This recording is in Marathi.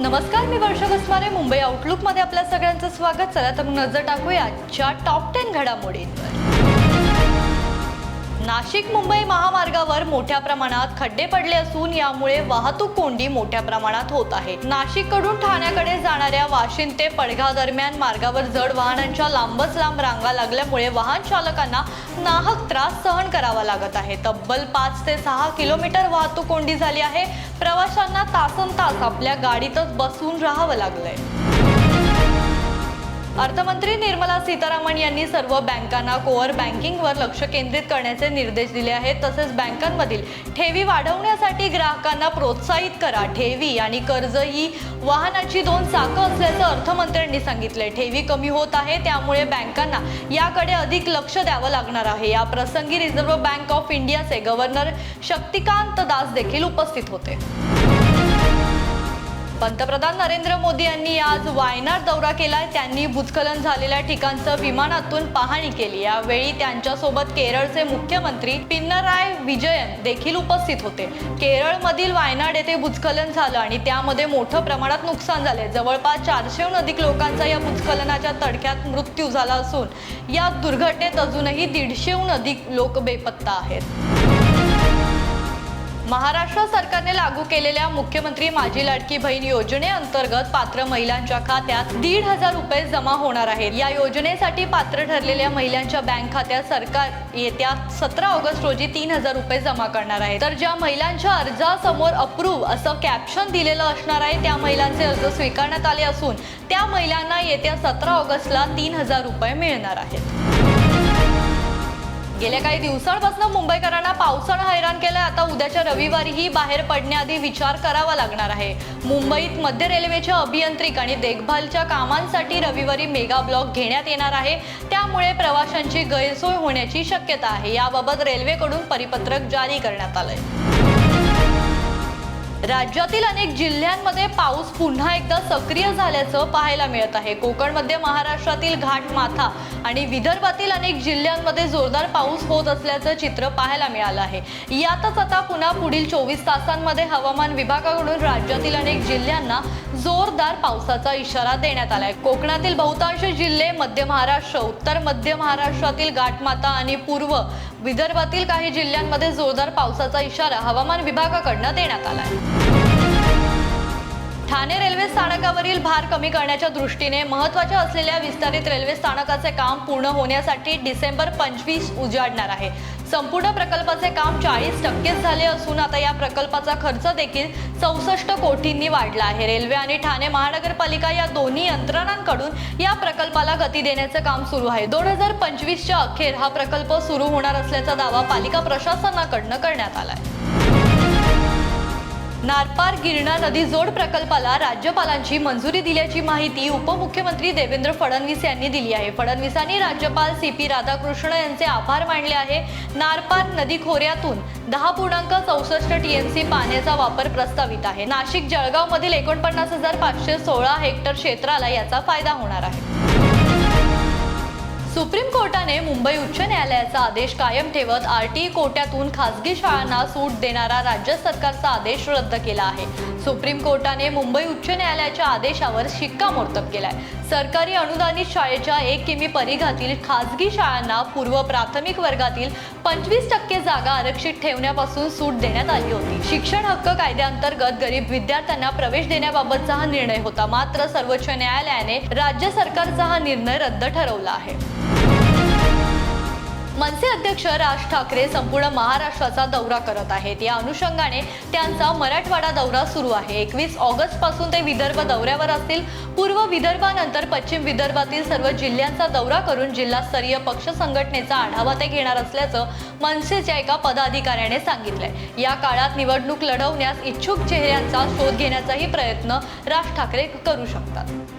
नमस्कार मी वर्षा कसमारे मुंबई आउटलुकमध्ये आपल्या सगळ्यांचं स्वागत. चला तर मग नजर टाकूया आजच्या टॉप टेन घडामोडींवर. नाशिक मुंबई महामार्गावर मोठ्या प्रमाणात खड्डे पडले असून यामुळे वाहतूक कोंडी मोठ्या प्रमाणात होत आहे. नाशिककडून ठाण्याकडे जाणाऱ्या वाशिंद ते पडघा दरम्यान मार्गावर जड वाहनांच्या लांबच लांब रांगा लागल्यामुळे वाहन चालकांना नाहक त्रास सहन करावा लागत आहे. तब्बल पाच ते सहा किलोमीटर वाहतूक कोंडी झाली आहे. प्रवाशांना तासन तास आपल्या गाडीतच बसून राहावं लागलंय. अर्थमंत्री निर्मला सीतारामन यांनी सर्व बँकांना कोअर बँकिंगवर लक्ष केंद्रित करण्याचे निर्देश दिले आहेत. तसेच बँकांमधील ठेवी वाढवण्यासाठी ग्राहकांना प्रोत्साहित करा. ठेवी आणि कर्ज ही वाहनाची दोन चाकं असल्याचं अर्थमंत्र्यांनी सांगितले ठेवी कमी होत आहे त्यामुळे बँकांना याकडे अधिक लक्ष द्यावं लागणार आहे. या प्रसंगी रिझर्व्ह बँक ऑफ इंडियाचे गव्हर्नर शक्तिकांत दास देखील उपस्थित होते. पंतप्रधान नरेंद्र मोदी यांनी आज वायनाड दौरा केला त्यांनी भूस्खलन झालेल्या ठिकाणचं विमानातून पाहणी केली. यावेळी त्यांच्यासोबत केरळचे मुख्यमंत्री पिन्नराय विजयन देखील उपस्थित होते. केरळमधील वायनाड येथे भूस्खलन झालं आणि त्यामध्ये मोठं प्रमाणात नुकसान झाले जवळपास चारशेहून अधिक लोकांचा या भूस्खलनाच्या तडक्यात मृत्यू झाला असून या दुर्घटनेत अजूनही दीडशेहून अधिक लोक बेपत्ता आहेत. महाराष्ट्र सरकारने लागू केलेल्या मुख्यमंत्री माझी लाडकी बहीण योजनेअंतर्गत पात्र महिलांच्या खात्यात दीड हजार रुपये जमा होणार आहेत. या योजनेसाठी पात्र ठरलेल्या महिलांच्या बँक खात्यात सरकार येत्या सतरा ऑगस्ट रोजी तीन हजार रुपये जमा करणार आहे. तर ज्या महिलांच्या अर्जासमोर अप्रूव्ह असं कॅप्शन दिलेलं असणार आहे त्या महिलांचे अर्ज स्वीकारण्यात आले असून त्या महिलांना येत्या सतरा ऑगस्टला तीन हजार रुपये मिळणार आहेत. गेल्या काही दिवसांपासून मुंबईकरांना पावसानं हैराण केलंय. आता उद्याच्या रविवारीही बाहेर पडण्याआधी विचार करावा लागणार आहे. मुंबईत मध्य रेल्वेच्या अभियांत्रिक आणि देखभालच्या कामांसाठी रविवारी मेगा ब्लॉक घेण्यात येणार आहे. त्यामुळे प्रवाशांची गैरसोय होण्याची शक्यता आहे. याबाबत रेल्वेकडून परिपत्रक जारी करण्यात आलंय. राज्यातील अनेक जिल्ह्यांमध्ये पाऊस पुन्हा एकदा सक्रिय झाल्याचं पाहायला मिळत आहे. कोकण मध्य महाराष्ट्रातील घाट माथा आणि विदर्भातील अनेक जिल्ह्यांमध्ये जोरदार पाऊस होत असल्याचं चित्र पाहायला मिळालं आहे. यातच आता पुन्हा पुढील चोवीस तासांमध्ये हवामान विभागाकडून राज्यातील अनेक जिल्ह्यांना जोरदार पावसाचा इशारा देण्यात आलाय. कोकणातील बहुतांश जिल्हे मध्य महाराष्ट्र उत्तर मध्य महाराष्ट्रातील घाटमाता आणि पूर्व विदर्भातील काही जिल्ह्यांमध्ये जोरदार पावसाचा इशारा हवामान विभागाकडनं देण्यात आलाय. ठाणे रेल्वे स्थानकावरील भार कमी करण्याच्या दृष्टीने महत्त्वाच्या असलेल्या विस्तारित रेल्वे स्थानकाचे काम पूर्ण होण्यासाठी डिसेंबर पंचवीस उजाडणार आहे. संपूर्ण प्रकल्पाचे काम चाळीस टक्केच झाले असून आता या प्रकल्पाचा खर्च देखील चौसष्ट कोटींनी वाढला आहे. रेल्वे आणि ठाणे महानगरपालिका या दोन्ही यंत्रणांकडून या प्रकल्पाला गती देण्याचं काम सुरू आहे. दोन हजार पंचवीसच्या अखेर हा प्रकल्प सुरू होणार असल्याचा दावा पालिका प्रशासनाकडनं करण्यात आलाय. नारपार गिरणा नदी जोड प्रकल्पाला राज्यपालांची मंजुरी दिल्याची माहिती उपमुख्यमंत्री देवेंद्र फडणवीस यांनी दिली आहे. फडणवीसांनी राज्यपाल सी पी राधाकृष्ण यांचे आभार मानले आहे. नारपार नदी खोऱ्यातून दहा पूर्णांक चौसष्ट टीएमसी पाण्याचा वापर प्रस्तावित आहे. नाशिक जळगाव मधील एकोणपन्नास हजार पाचशे सोळा हेक्टर क्षेत्राला याचा फायदा होणार आहे. न्यायालयाने मुंबई उच्च न्यायालयाचा आदेश कायम ठेवत आरटीई कोट्यातून खासगी शाळांना सूट देणारा राज्य सरकारचा आदेश रद्द केला आहे सुप्रीम कोर्टाने मुंबई उच्च न्यायालयाच्या आदेशावर शिक्कामोर्तब केलाय सरकारी अनुदानित शाळेच्या एक किमी परिघातील खासगी शाळांना पूर्व प्राथमिक वर्गातील पंचवीस टक्के जागा आरक्षित ठेवण्यापासून सूट देण्यात आली होती शिक्षण हक्क कायद्याअंतर्गत गरीब विद्यार्थ्यांना प्रवेश देण्याबाबतचा हा निर्णय होता मात्र सर्वोच्च न्यायालयाने राज्य सरकारचा हा निर्णय रद्द ठरवला आहे मनसे अध्यक्ष राज ठाकरे संपूर्ण महाराष्ट्राचा दौरा करत आहेत. या अनुषंगाने त्यांचा मराठवाडा दौरा सुरू आहे. एकवीस ऑगस्टपासून ते विदर्भ दौऱ्यावर असतील. पूर्व विदर्भानंतर पश्चिम विदर्भातील सर्व जिल्ह्यांचा दौरा करून जिल्हास्तरीय पक्ष संघटनेचा आढावा ते घेणार असल्याचं मनसेच्या एका पदाधिकाऱ्याने सांगितलंय. या काळात निवडणूक लढवण्यास इच्छुक चेहऱ्यांचा शोध घेण्याचाही प्रयत्न राज ठाकरे करू शकतात.